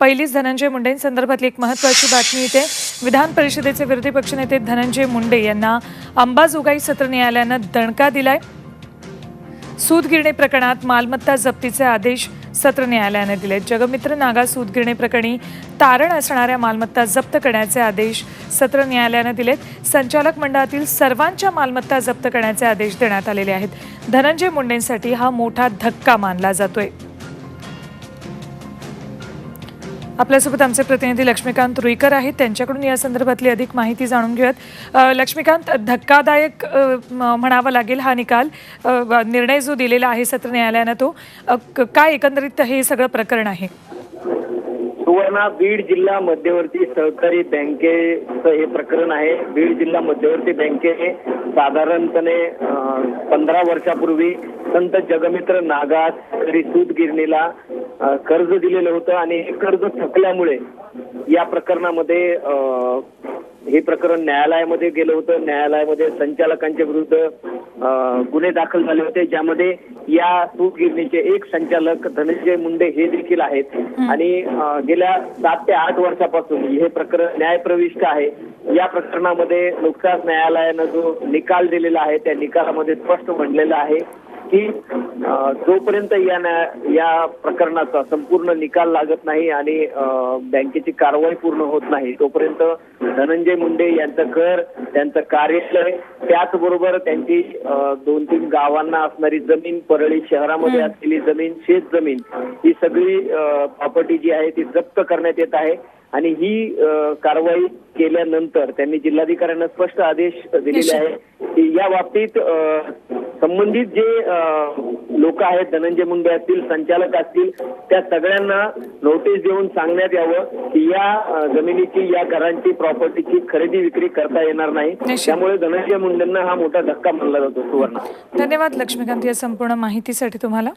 पहिलीच धनंजय मुंडेंसंदर्भातली एक महत्त्वाची बातमी येते विधान परिषदेचे विरोधी पक्षनेते धनंजय मुंडे यांना अंबाजोगाई सत्र न्यायालयानं दणका दिलाय. सूदगिरणे प्रकरणात मालमत्ता जप्तीचे आदेश सत्र न्यायालयाने दिले जगमित्र नागा सूदगिरणे प्रकरणी तारण असणाऱ्या मालमत्ता जप्त करण्याचे आदेश सत्र न्यायालयाने दिलेत. संचालक मंडळातील सर्वांच्या मालमत्ता जप्त करण्याचे आदेश देण्यात आलेले आहेत. धनंजय मुंडेंसाठी हा मोठा धक्का मानला जातोय. आपल्यासोबत आमचे प्रतिनिधी लक्ष्मीकांत रुईकर आहेत. त्यांच्याकडून या संदर्भातली अधिक माहिती जाणून घेऊयात. लक्ष्मीकांत धक्कादायक म्हणावा लागेल हा निकाल. निर्णय जो दिलेला आहे सत्र न्यायालयानं तो. काय एकंदरीत हे सगळं प्रकरण आहे? सुवर्णा बीड जिल्हा मध्यवर्ती सहकारी बँकेचं हे प्रकरण आहे. बीड जिल्हा मध्यवर्ती बँकेने साधारणपणे पंधरा वर्षापूर्वी संत जगमित्र नागास घरी सूत गिरणीला कर्ज दिलेलं होतं आणि हे कर्ज थकल्यामुळे या प्रकरणामध्ये अ, हे प्रकरण न्यायालयामध्ये गेलं होतं. न्यायालयामध्ये संचालकांच्या विरुद्ध गुन्हे दाखल झाले होते. ज्यामध्ये या सूतगिरणीचे एक संचालक धनंजय मुंडे हे देखील आहेत. आणि गेल्या सात ते आठ वर्षापासून हे प्रकरण न्यायप्रविष्ट आहे. या प्रकरणामध्ये नुकताच न्यायालयानं जो निकाल दिलेला आहे त्या निकालामध्ये स्पष्ट म्हणलेलं आहे. की जोपर्यंत या या प्रकरणाचा संपूर्ण निकाल लागत नाही आणि बँकेची कारवाई पूर्ण होत नाही तोपर्यंत धनंजय मुंडे यांचं घर त्यांचं कार्यालय त्याचबरोबर त्यांची दोन तीन गावांना असणारी जमीन परळी शहरामध्ये असलेली जमीन शेत जमीन ही सगळी प्रॉपर्टी जी आहे ती जप्त करण्यात येत आहे. आणि ही कारवाई केल्यानंतर त्यांनी जिल्हाधिकाऱ्यांना स्पष्ट आदेश दिलेले आहे की या बाबतीत संबंधित जे लोक आहेत धनंजय मुंडे असतील संचालक असतील त्या सगळ्यांना नोटीस देऊन सांगण्यात यावं की या जमिनीची या घरांची प्रॉपर्टीची खरेदी विक्री करता येणार नाही. त्यामुळे धनंजय मुंडेंना हा मोठा धक्का मानला जातो सुवर्ण. धन्यवाद लक्ष्मीकांत या संपूर्ण माहितीसाठी तुम्हाला.